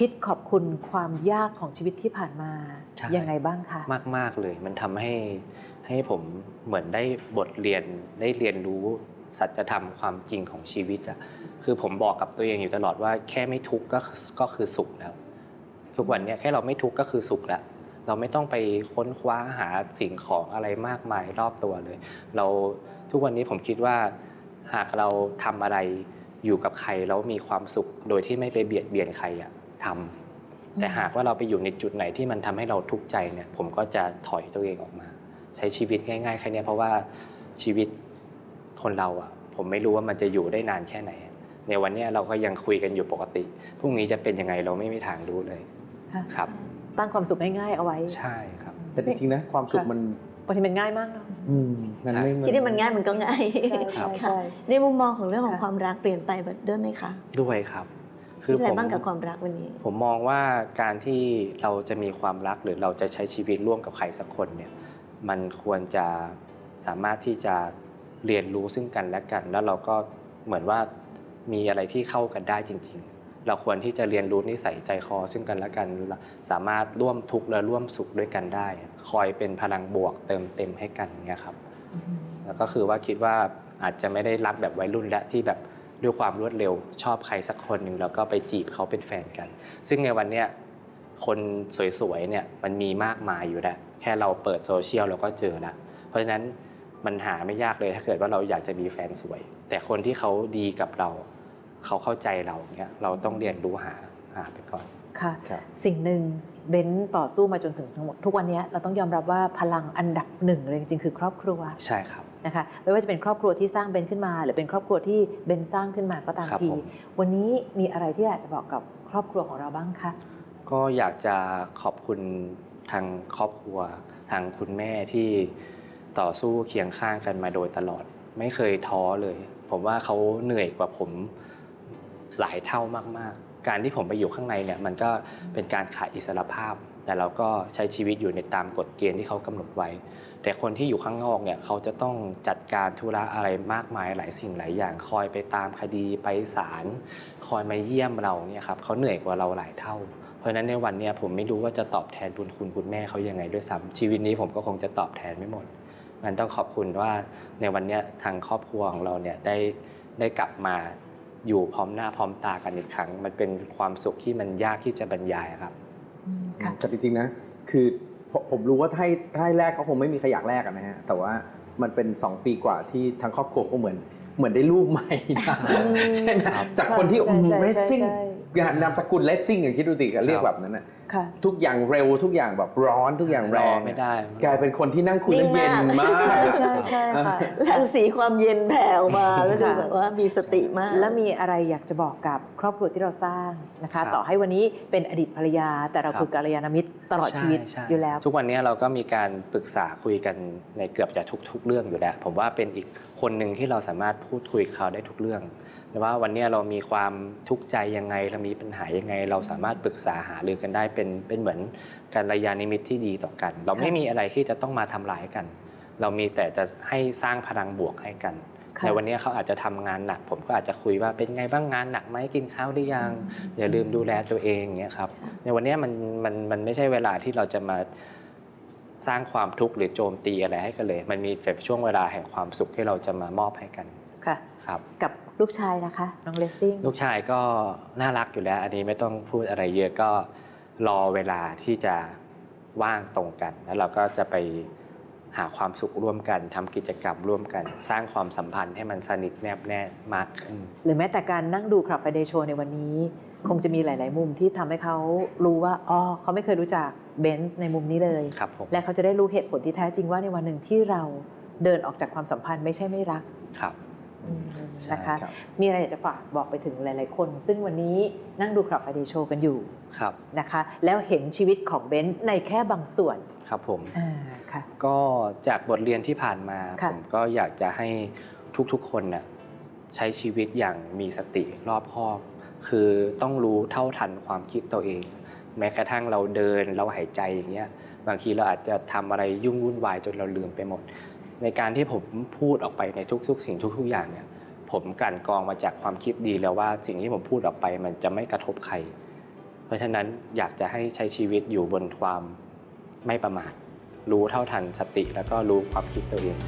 คิดขอบคุณความยากของชีวิตที่ผ่านมา ใช่ ยังไงบ้างคะ มากมาก ๆ เลย มันทำให้ให้ผมเหมือนได้บทเรียนได้เรียนรู้สัจธรรมความจริงของชีวิตอะคือผมบอกกับตัวเองอยู่ตลอดว่าแค่ไม่ทุกข์ก็ก็คือสุขแล้ว ทุกวันเนี้ยแค่เราไม่ทุกข์ก็คือสุขแล้ว เราไม่ต้องไปค้นคว้าหาสิ่งของอะไรมากมายรอบตัวเลย เราทุกวันนี้ผมคิดว่า หากเราทำอะไรอยู่กับใครแล้วมีความสุขโดยที่ไม่ไปเบียดเบียนใครอะ ทำแต่หากว่าเราไปอยู่ในจุดไหนที่มันทำให้เราทุกข์ใจเนี่ย ผมก็จะถอยตัวเองออกมา ใช้ชีวิตง่ายๆแค่เนี้ยเพราะว่าชีวิตคนเราอะ ผมไม่รู้ว่ามันจะอยู่ได้นานแค่ไหน ในวันเนี้ยเราก็ยังคุยกันอยู่ปกติพรุ่งนี้จะเป็นยังไงเราไม่มีทางรู้เลยค่ะครับ ตั้งความสุขง่ายๆเอาไว้ ใช่ครับ แต่จริงๆนะความสุขค่ะมันบางทีมันง่ายมากเนาะอืมมันไม่ที่นี่มันง่ายมันก็ง่ายใช่ใช่ค่ะใช่ในมุมมองของเรื่องของค่ะความรักเปลี่ยนไปด้วยไหมคะ ด้วยครับ คิดอะไรบ้างกับความรักวันนี้ ผมมองว่าการที่เราจะมีความรักหรือเราจะใช้ชีวิตร่วมกับใครสักคนเนี่ยมันควรจะสามารถที่จะเรียนรู้ซึ่งกันและกัน แล้วเราก็เหมือนว่ามีอะไรที่เข้ากันได้จริง ๆ เราควรที่จะเรียนรู้นิสัยใจคอ ซึ่งกันและกันสามารถร่วมทุกข์และร่วมสุขด้วยกันได้ คอยเป็นพลังบวกเติมเต็มให้กันเนี่ยครับอืมแล้วก็คือว่าคิดว่าอาจจะไม่ได้รักแบบวัยรุ่นและที่แบบ ด้วยความรวดเร็วชอบใครสักคนหนึ่งแล้วก็ไปจีบเขาเป็นแฟนกัน ซึ่งในวันเนี้ยคนสวยๆเนี่ยมันมีมากมายอยู่แล้วแค่เราเปิดโซเชียลเราก็เจอแล้วเพราะฉะนั้นมันหาไม่ยากเลยถ้าเกิดว่าเราอยากจะมีแฟนสวย แต่คนที่เขาดีกับเรา เขาเข้าใจเราเนี่ยเราต้องเรียนรู้หาหาไปก่อน ค่ะครับสิ่งหนึ่งเบนซ์ต่อสู้มาจนถึงทั้งหมดทุกวันนี้เราต้องยอมรับว่าพลังอันดับหนึ่งเลยจริงๆคือครอบครัวใช่ครับนะคะไม่ว่าจะเป็นครอบครัวที่สร้างเบนซ์ขึ้นมา หรือเป็นครอบครัวที่เบนซ์สร้างขึ้นมาก็ตามครับทีผมวันนี้มีอะไรที่อยากจะบอกกับครอบครัวของเราบ้างคะก็อยากจะขอบคุณทางครอบครัวทางคุณแม่ที่ต่อสู้เคียงข้างกันมาโดยตลอด ไม่เคยท้อเลย ผมว่าเขาเหนื่อยกว่าผมหลายเท่ามากๆ การที่ผมไปอยู่ข้างในเนี่ยมันก็เป็นการขาดอิสรภาพ แต่เราก็ใช้ชีวิตอยู่ในตามกฎเกณฑ์ที่เขากำหนดไว้ แต่คนที่อยู่ข้างนอกเนี่ยเขาจะต้องจัดการธุระอะไรมากมายหลายสิ่งหลายอย่างคอยไปตามคดีไปศาลคอยมาเยี่ยมเราเนี่ยครับเขาเหนื่อยกว่าเราหลายเท่า เพราะฉะนั้นในวันเนี้ยผมไม่รู้ว่าจะตอบแทนบุญคุณคุณแม่เขายังไงด้วยซ้ำชีวิตนี้ผมก็คงจะตอบแทนไม่หมดมันต้องขอบคุณว่าในวันนี้ทางครอบครัวของเราเนี่ยได้ได้กลับมา อยู่พร้อมหน้าพร้อมตากันอีกครั้ง มันเป็นความสุขที่มันยากที่จะบรรยายครับค่ะแต่จริงๆนะ คือผมผมรู้ว่าถ้าให้ถ้าให้แรกก็คงไม่มีใครอยากแรกอะนะฮะแต่ว่ามันเป็น 2 ปีกว่าที่ทั้งครอบครัวก็เหมือนเหมือนได้ลูกใหม่นะอืมใช่ไหมครับจากคนที่ใช่ใช่เรสซิ่งใช่ใช่งานนามสกุลเลสซิ่งอย่างคิดดูดิเรียกแบบนั้นนะค่ะ ทุกอย่างเร็วทุกอย่างแบบร้อนทุกอย่างแรรง ไม่ได้ กลายเป็นคนที่นั่งคุยนิ่แล้วงเย็นมากมากใช่ใช่ใช่ค่ะ รังสีความเย็นแผ่วมาแล้วดูค่ะ แบบว่ามีสติมาก แล้วมีอะไรอยากจะบอกกับครอบครัวที่เราสร้างนะคะครับต่อให้วันนี้เป็นอดีตภรรยา แต่เราครับคือกัลยาณมิตรตลอดชีวิตใช่ อยู่แล้ว ทุกวันนี้เราก็มีการปรึกษาคุยกันในเกือบจะทุก ๆ เรื่องอยู่แล้ว ผมว่าเป็นอีกคนหนึ่งที่เราสามารถพูดคุยกับเขาได้ทุกเรื่องแต่ว่าวันนี้เรามีความทุกข์ใจยังไงเรามีปัญหายังไง เราสามารถปรึกษาหารือกันได้เป็นเป็นเหมือนการระยานิมิตที่ดีต่อกัน เราไม่มีอะไรที่จะต้องมาทำร้ายกัน เรามีแต่จะให้สร้างพลังบวกให้กันค่ะในวันนี้เขาอาจจะทำงานหนัก ผมก็อาจจะคุยว่าเป็นไงบ้างงานหนักไหมกินข้าวหรือยัง อย่าลืมดูแลตัวเองเงี้ยครับในวันนี้มันมันมันไม่ใช่เวลาที่เราจะมาสร้างความทุกข์หรือโจมตีอะไรให้กันเลย มันมีแบบช่วงเวลาแห่งความสุขที่เราจะมามอบให้กันค่ะครับกับลูกชายนะคะน้องเลสซิ่งลูกชายก็น่ารักอยู่แล้ว อันนี้ไม่ต้องพูดอะไรเยอะก็ รอเวลาที่จะว่างตรงกัน แล้วเราก็จะไปหาความสุขร่วมกันทำกิจกรรมร่วมกัน สร้างความสัมพันธ์ให้มันสนิทแนบแน่มากขึ้นหรือแม้แต่การนั่งดูคลับไฟเดย์โชว์ในวันนี้ คงจะมีหลาย ๆ มุมที่ทำให้เขารู้ว่าอ๋อเขาไม่เคยรู้จักเบนซ์ในมุมนี้เลยครับผมและเขาจะได้รู้เหตุผลที่แท้จริงว่าในวันหนึ่งที่เราเดินออกจากความสัมพันธ์ไม่ใช่ไม่รักครับอืมใช่ นะคะครับมีอะไรอยากจะฝากบอกไปถึงหลาย ๆ คน ซึ่งวันนี้นั่งดูคลับไฟเดย์โชว์กันอยู่ครับนะคะ แล้วเห็นชีวิตของเบนซ์ในแค่บางส่วนครับผมอ่าค่ะก็จากบทเรียนที่ผ่านมาค่ะผมก็อยากจะให้ทุก ๆ คนน่ะใช้ชีวิตอย่างมีสติรอบคอบ คือต้องรู้เท่าทันความคิดตัวเอง แม้กระทั่งเราเดินเราหายใจอย่างเงี้ยบางทีเราอาจจะทำอะไรยุ่งวุ่นวายจนเราลืมไปหมด ในการที่ผมพูดออกไปในทุก ๆ สิ่งทุก ๆ อย่างเนี่ยผมกันกองมาจากความคิดดีแล้วว่าสิ่งที่ผมพูดออกไปมันจะไม่กระทบใคร เพราะฉะนั้นอยากจะให้ใช้ชีวิตอยู่บนความไม่ประมาทรู้เท่าทันสติแล้วก็รู้ความคิดตัวเอง